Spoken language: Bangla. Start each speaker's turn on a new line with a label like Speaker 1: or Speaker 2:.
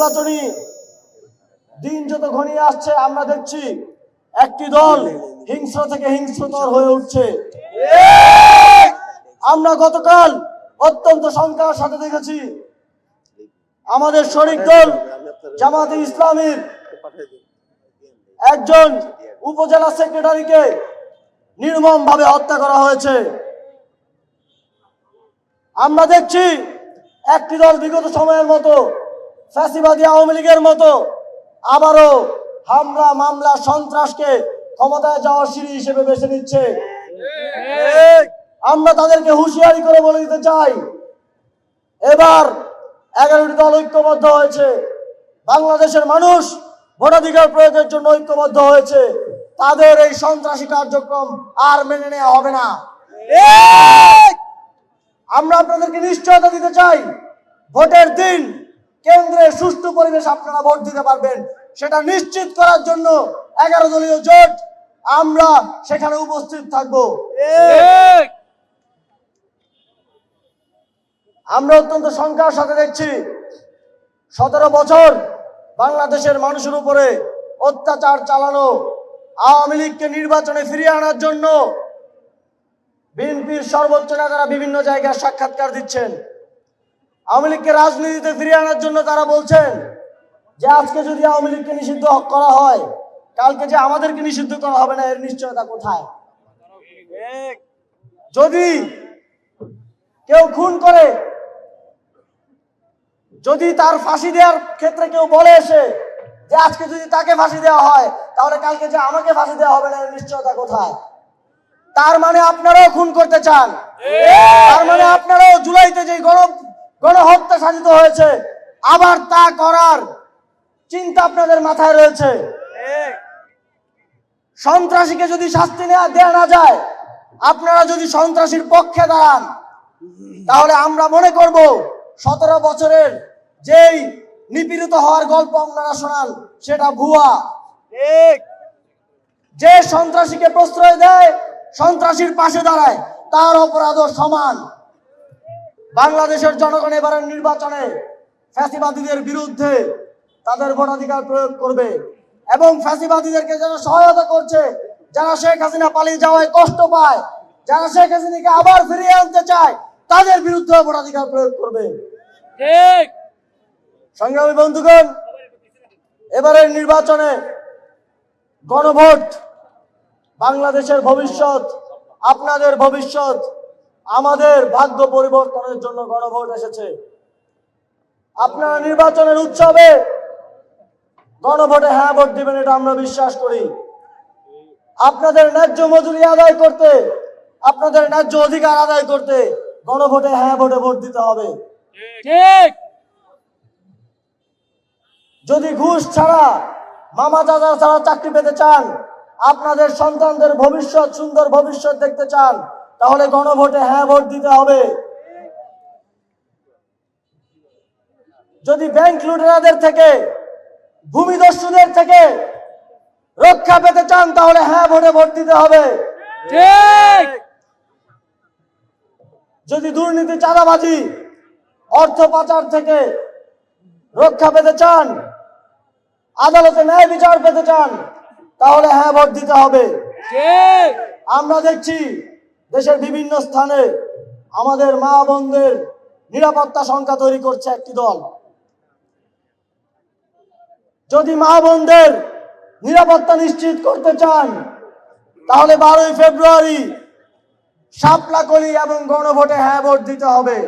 Speaker 1: নির্বাচনী দিন যত ঘনিয়ে আসছে, আমরা দেখছি একটি দল হিংস্র থেকে হিংস্রতর হয়ে উঠছে। আমরা গতকাল অত্যন্ত সংখ্যার সাথে দেখেছি, আমাদের শরিক দল জামাতে ইসলামীর একজন উপজেলা সেক্রেটারিকে নির্মম ভাবে হত্যা করা হয়েছে। আমরা দেখছি একটি দল বিগত সময়ের মতো ফ্যাসিবাদী আওয়ামী লীগের মতো আবারও হামলা, মামলা, সন্ত্রাসকে ক্ষমতায় যাওয়ার সিঁড়ি হিসেবে বেছে নিচ্ছে। আমরা তাদেরকে হুঁশিয়ারি করে বলে দিতে চাই, এবার এগারোটি দল ঐক্যবদ্ধ হয়েছে। বাংলাদেশের মানুষ ভোটাধিকার প্রয়োগের জন্য ঐক্যবদ্ধ হয়েছে। তাদের এই সন্ত্রাসী কার্যক্রম আর মেনে নেওয়া হবে না। আমরা আপনাদেরকে নিশ্চয়তা দিতে চাই, ভোটের দিন কেন্দ্রে সুষ্ঠু পরিবেশ আপনারা ভোট দিতে পারবেন। সেটা নিশ্চিত করার জন্য এগারো দলীয় জোট আমরা সেখানে উপস্থিত থাকব। আমরা অত্যন্ত সংখ্যার সাথে দেখছি সতেরো বছর বাংলাদেশের মানুষের উপরে অত্যাচার চালানো আওয়ামী লীগকে নির্বাচনে ফিরিয়ে আনার জন্য বিএনপির সর্বোচ্চ নেতারা বিভিন্ন জায়গায় সাক্ষাৎকার দিচ্ছেন। আওয়ামী লীগকে রাজনীতিতে ফিরিয়ে আনার জন্য তারা বলছেন যে আজকে যদি আওয়ামী লীগকে নিষিদ্ধ করা হয়, কালকে যে আমাদেরকে নিষিদ্ধ করা হবে না, এর নিশ্চয়তা কোথায়? যদি কেউ খুন করে, যদি তার ফাঁসি দেওয়ার ক্ষেত্রে কেউ বলে এসে যে আজকে যদি তাকে ফাঁসি দেওয়া হয়, তাহলে কালকে যে আমাকে ফাঁসি দেওয়া হবে না, এর নিশ্চয়তা কোথায়? তার মানে আপনারাও খুন করতে চান। তার মানে আপনারাও জুলাইতে যে গণ গণহত্যা সাজিত হয়েছে। আবার তা করার চিন্তা আপনাদের মাথায় রয়েছে। সন্ত্রাসীকে যদি শাস্তি নেওয়া দেওয়া না যায় আপনারা যদি সন্ত্রাসীর পক্ষে দাঁড়ান তাহলে আমরা মনে করব সতেরো বছরের যেই নিপীড়িত হওয়ার গল্প আপনারা শোনান সেটা ভুয়া। যে সন্ত্রাসীকে প্রশ্রয় দেয় সন্ত্রাসীর পাশে দাঁড়ায় তার অপরাধও সমান। বাংলাদেশের জনগণ এবারের নির্বাচনে ফ্যাসিবাদীদের বিরুদ্ধে তাদের ভোটাধিকার প্রয়োগ করবে এবং ফ্যাসিবাদীদেরকে যারা সহায়তা করছে যারা শেখ হাসিনা পালিয়ে যাওয়ায় কষ্ট পায় যারা শেখ হাসিনাকে আবার ফিরিয়ে আনতে চায় তাদের বিরুদ্ধে ভোটাধিকার প্রয়োগ করবে।
Speaker 2: ঠিক।
Speaker 1: সংগ্রামী বন্ধুগণ এবারের নির্বাচনে গণভোট বাংলাদেশের ভবিষ্যৎ আপনাদের ভবিষ্যৎ আমাদের ভাগ্য পরিবর্তনের জন্য গণভোট এসেছে। আপনারা নির্বাচনের উৎসবে গণভোটে হ্যাঁ ভোট দিবেন এটা আমরা বিশ্বাস করি। আপনাদের ন্যায্য মজুরি আদায় করতে আপনাদের ন্যায্য অধিকার আদায় করতে গণভোটে হ্যাঁ ভোটে ভোট দিতে হবে।
Speaker 2: ঠিক।
Speaker 1: যদি ঘুষ ছাড়া মামা চাচা ছাড়া চাকরি পেতে চান আপনাদের সন্তানদের ভবিষ্যৎ সুন্দর ভবিষ্যৎ দেখতে চান তাহলে গণভোটে হ্যাঁ ভোট দিতে হবে। যদি ব্যাংক লুটেরাদের থেকে ভূমিদস্যুদের থেকে রক্ষা পেতে চান তাহলে হ্যাঁ ভোটে ভোট দিতে হবে।
Speaker 2: ঠিক।
Speaker 1: যদি দুর্নীতি চাঁদাবাজি অর্থ পাচার থেকে রক্ষা পেতে চান আদালতে ন্যায় বিচার পেতে চান তাহলে হ্যাঁ ভোট দিতে হবে।
Speaker 2: ঠিক।
Speaker 1: আমরা দেখছি দেশের বিভিন্ন স্থানে আমাদের মা বোনদের নিরাপত্তা সংখ্যা তৈরি করছে একটি দল। যদি মা বোনদের নিরাপত্তা নিশ্চিত করতে চান, তাহলে বারোই ফেব্রুয়ারি শাপলাকলি এবং গণভোটে হ্যাঁ ভোট দিতে হবে।